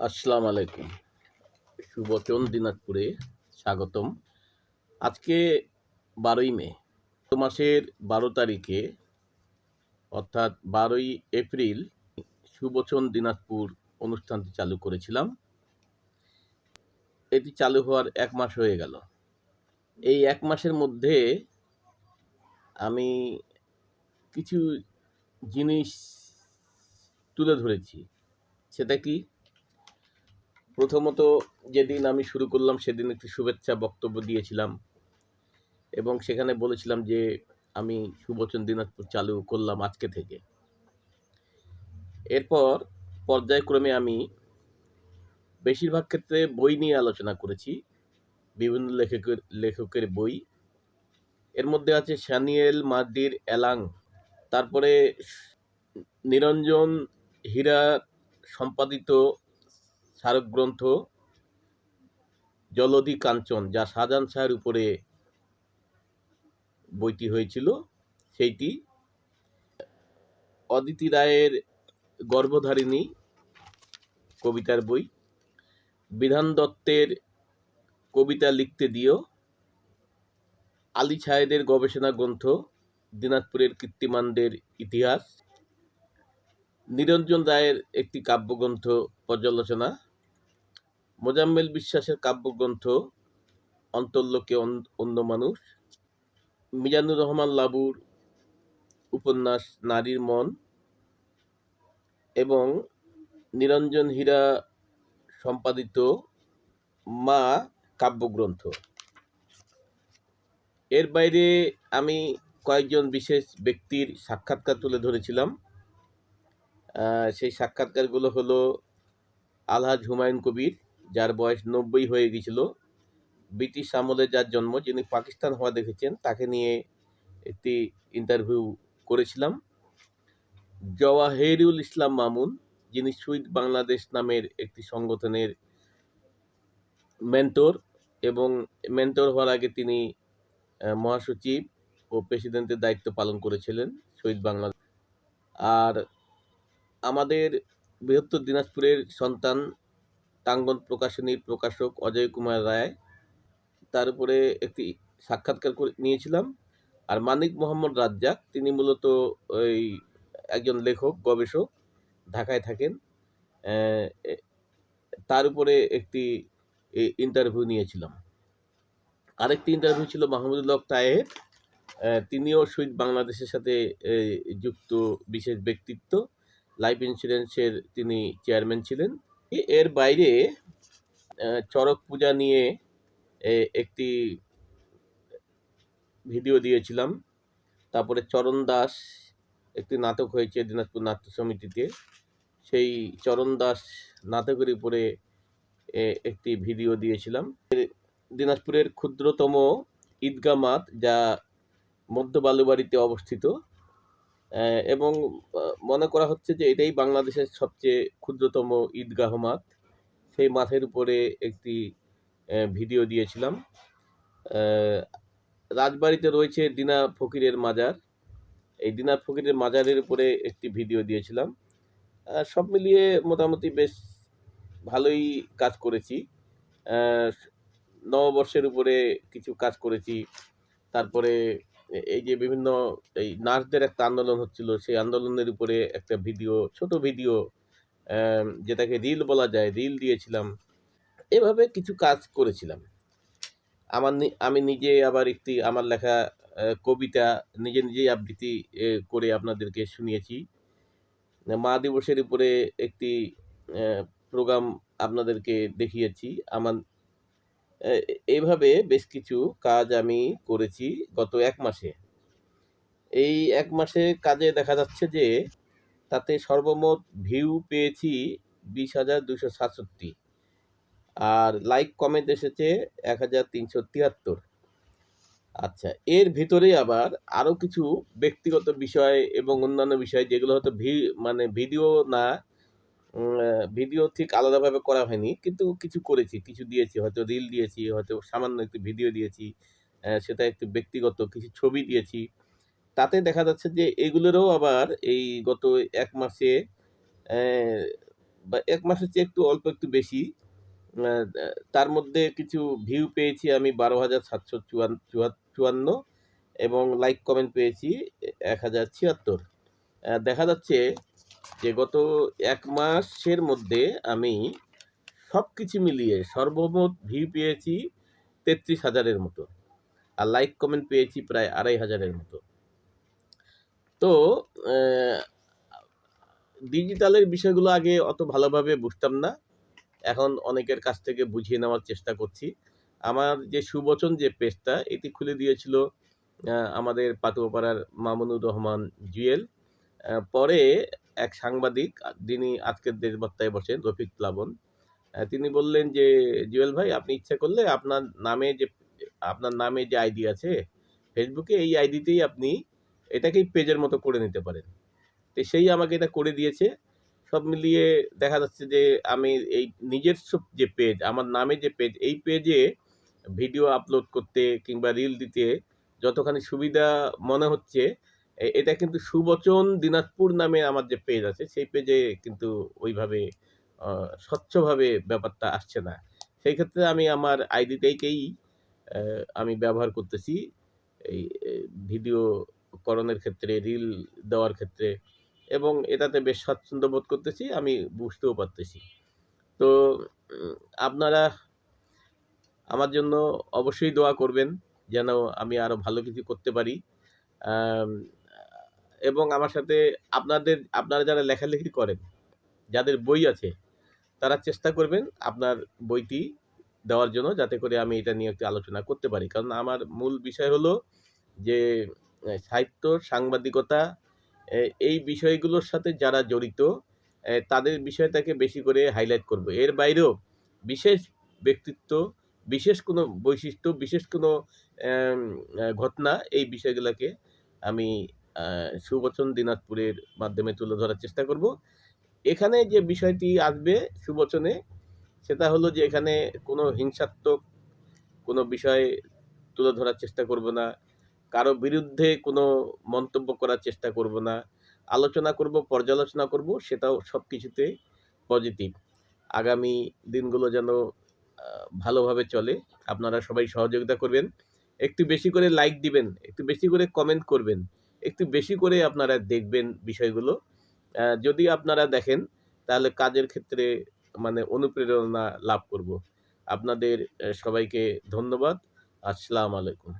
আসসালামু আলাইকুম। সুবচন দিনাজপুরে স্বাগতম। আজকে বারোই মে মাসের বারো তারিখে, অর্থাৎ বারোই এপ্রিল সুবচন দিনাজপুর অনুষ্ঠানটি চালু করেছিলাম। এটি চালু হওয়ার এক মাস হয়ে গেল। এই এক মাসের মধ্যে আমি কিছু জিনিস তুলে ধরেছি। সেটা কি? প্রথমত যেদিন আমি শুরু করলাম সেদিন একটি শুভেচ্ছা বক্তব্য দিয়েছিলাম এবং সেখানে বলেছিলাম যে আমি সুবচন দিনাজপুর চালু করলাম আজকে থেকে। এরপর পর্যায়ক্রমে আমি বেশিরভাগ ক্ষেত্রে বই নিয়ে আলোচনা করেছি, বিভিন্ন লেখকের লেখকের বই। এর মধ্যে আছে স্যানিয়েল মার্ডির অ্যালাং তারপরে নিরঞ্জন হীরা সম্পাদিত স্মারক গ্রন্থ জলধি কাঞ্চন, যা শাহজাহান শাহের উপরে বইটি হয়েছিল, সেইটি অদিতি রায়ের গর্ভধারিণী কবিতার বই। বিধান দত্তের কবিতা লিখতে দিও। আলী ছায়েদের গবেষণা গ্রন্থ, দিনাজপুরের কীর্তিমানদের ইতিহাস। নিরঞ্জন রায়ের একটি কাব্যগ্রন্থ, পর্যালোচনা। মোজাম্মেল বিশ্বাসের কাব্যগ্রন্থ অন্তর্লোকে অন- অন্য মানুষ, মিজানুর রহমান লাবুর উপন্যাস নারীর মন এবং নিরঞ্জন হীরা সম্পাদিত মা কাব্যগ্রন্থ। এর বাইরে আমি কয়েকজন বিশেষ ব্যক্তির সাক্ষাৎকার তুলে ধরেছিলাম। সেই সাক্ষাৎকারগুলো হলো আলহাজ হুমায়ুন কবির যার বয়স নব্বই হয়ে গিয়েছিল, ব্রিটিশ আমলে যার জন্ম, যিনি পাকিস্তান হওয়া দেখেছেন, তাকে নিয়ে একটি ইন্টারভিউ করেছিলাম। জওয়াহেরুল ইসলাম মামুন, যিনি সুইট বাংলাদেশ নামের একটি সংগঠনের মেন্টর এবং মেন্টর হওয়ার আগে তিনি মহাসচিব ও প্রেসিডেন্টের দায়িত্ব পালন করেছিলেন শহীদ বাংলাদেশ। আর আমাদের বৃহত্তর দিনাজপুরের সন্তান টাঙ্গন প্রকাশনীর প্রকাশক অজয় কুমার রায়। তার উপরে একটি সাক্ষাৎকার করে নিয়েছিলাম। আর মানিক মোহাম্মদ রাজ্জাক, তিনি মূলত ওই একজন লেখক, গবেষক, ঢাকায় থাকেন। তার উপরে একটি ইন্টারভিউ নিয়েছিলাম। আরেকটি ইন্টারভিউ ছিল মাহমুদুল্লাহ হক তায়ের। তিনিও শহীদ বাংলাদেশের সাথে যুক্ত বিশেষ ব্যক্তিত্ব। লাইফ ইন্স্যুরেন্সের তিনি চেয়ারম্যান ছিলেন। এর বাইরে চড়ক পূজা নিয়ে একটি ভিডিও দিয়েছিলাম। তারপরে চরণ দাস একটি নাটক হয়েছে দিনাজপুর নাট্য সমিতিতে। সেই চরণ দাস নাটকের উপরে একটি ভিডিও দিয়েছিলাম। দিনাজপুরের ক্ষুদ্রতম ঈদগা মাঠ, যা মধ্য বালুবাড়িতে অবস্থিত। এবং মনে করা হচ্ছে যে এটাই বাংলাদেশের সবচেয়ে ক্ষুদ্রতম ঈদগাহ মাঠ। সেই মাঠের উপরে একটি ভিডিও দিয়েছিলাম। রাজবাড়িতে রয়েছে দিনা ফকিরের মাজার। এই দিনা ফকিরের মাজারের উপরে একটি ভিডিও দিয়েছিলাম। সব মিলিয়ে মোটামুটি বেশ ভালোই কাজ করেছি। নববর্ষের উপরে কিছু কাজ করেছি। তারপরে এই যে বিভিন্ন এই নার্সদের একটা আন্দোলন হচ্ছিল, সেই আন্দোলনের উপরে একটা ভিডিও, ছোট ভিডিও যেটাকে রিল বলা যায়, রিল দিয়েছিলাম। এভাবে কিছু কাজ করেছিলাম। আমার আমি নিজে আবার একটি, আমার লেখা কবিতা নিজে নিজেই আবৃত্তি করে আপনাদেরকে শুনিয়েছি। মা দিবসের উপরে একটি প্রোগ্রাম আপনাদেরকে দেখিয়েছি। আমার এইভাবে বেশ কিছু কাজ আমি করেছি গত এক মাসে। এই এক মাসে কাজে দেখা যাচ্ছে যে, তাতে সর্বমোট ভিউ পেয়েছি বিশ হাজার দুশো সাতষট্টি আর লাইক কমেন্ট এসেছে এক হাজার তিনশো তিয়াত্তর। আচ্ছা এর ভিতরে আবার আরও কিছু ব্যক্তিগত বিষয় এবং অন্যান্য বিষয় যেগুলো হয়তো ভি মানে ভিডিও না ভিডিও ঠিক আলাদাভাবে করা হয়নি, কিন্তু কিছু করেছি, কিছু দিয়েছি, হয়তো রিল দিয়েছি, হয়তো সামান্য একটু ভিডিও দিয়েছি সেটা একটু ব্যক্তিগত কিছু ছবি দিয়েছি। তাতে দেখা যাচ্ছে যে এগুলোরও আবার এই গত এক মাসে বা এক মাসের চেয়ে একটু অল্প একটু বেশি তার মধ্যে কিছু ভিউ পেয়েছি আমি বারো হাজার সাতশো চুয়ান্ন এবং লাইক কমেন্ট পেয়েছি এক হাজার ছিয়াত্তর। দেখা যাচ্ছে যে গত এক মাসের মধ্যে আমি সব কিছু মিলিয়ে সর্বমোট ভিউ পেয়েছি তেত্রিশ হাজারের মতো আর লাইক কমেন্ট পেয়েছি প্রায় আড়াই হাজারের মতো। তো ডিজিটালের বিষয়গুলো আগে অত ভালোভাবে বুঝতাম না। এখন অনেকের কাছ থেকে বুঝিয়ে নেওয়ার চেষ্টা করছি। আমার যে সুবচন যে পেজটা এটি খুলে দিয়েছিল আমাদের পাটুয়াপাড়ার মামুনুর রহমান জুয়েল। পরে এক সাংবাদিক যিনি আজকের দেশবার্তায় বসেন, রফিক প্লাবন। তিনি বললেন যে জুয়েল ভাই, আপনি ইচ্ছা করলে আপনার নামে যে, আপনার নামে যে আইডি আছে, ফেসবুকে এই আইডিতেই আপনি এটাকেই পেজের মতো করে নিতে পারেন। তো সেই আমাকে এটা করে দিয়েছে। সব মিলিয়ে দেখা যাচ্ছে যে, আমি এই নিজস্ব যে পেজ, আমার নামে যে পেজ, এই পেজে ভিডিও আপলোড করতে কিংবা রিল দিতে যতখানি সুবিধা মনে হচ্ছে এটা কিন্তু সুবচন দিনাজপুর নামে আমার যে পেজ আছে, সেই পেজে কিন্তু ওইভাবে স্বচ্ছভাবে ব্যাপারটা আসছে না। সেই ক্ষেত্রে আমি আমার আইডিটাকেই আমি ব্যবহার করতেছি। এই ভিডিও করণের ক্ষেত্রে রিল দেওয়ার ক্ষেত্রে এবং এটাতে বেশ স্বাচ্ছন্দ্য বোধ করতেছি, আমি বুঝতেও পারতেছি। তো আপনারা আমার জন্য অবশ্যই দোয়া করবেন, যেন আমি আরও ভালো কিছু করতে পারি। এবং আমার সাথে আপনাদের, আপনারা যারা লেখালেখি করেন, যাদের বই আছে, তারা চেষ্টা করবেন আপনার বইটি দেওয়ার জন্য যাতে করে আমি এটা নিয়ে একটু আলোচনা করতে পারি। কারণ আমার মূল বিষয় হলো যে সাহিত্য, সাংবাদিকতা এই বিষয়গুলোর সাথে যারা জড়িত তাদের বিষয়টাকে বেশি করে হাইলাইট করব। এর বাইরেও বিশেষ ব্যক্তিত্ব, বিশেষ কোনো বৈশিষ্ট্য, বিশেষ কোনো ঘটনা এই বিষয়গুলোকে আমি সুবচন দিনাজপুরের মাধ্যমে তুলে ধরার চেষ্টা করব। এখানে যে বিষয়টি আসবে সুবচনে, সেটা হলো যে এখানে কোনো হিংসাত্মক কোনো বিষয় তুলে ধরার চেষ্টা করব না, কারও বিরুদ্ধে কোনো মন্তব্য করার চেষ্টা করব না, আলোচনা করব, পর্যালোচনা করব, সেটাও সব কিছুতে পজিটিভ। আগামী দিনগুলো যেন ভালোভাবে চলে, আপনারা সবাই সহযোগিতা করবেন। একটু বেশি করে লাইক দিবেন, একটু বেশি করে কমেন্ট করবেন। একটু বেশি করে আপনারা দেখবেন বিষয়গুলো। যদি আপনারা দেখেন, তাহলে কাজের ক্ষেত্রে মানে অনুপ্রেরণা লাভ করব। আপনাদের সবাইকে ধন্যবাদ। আসসালাম আলাইকুম।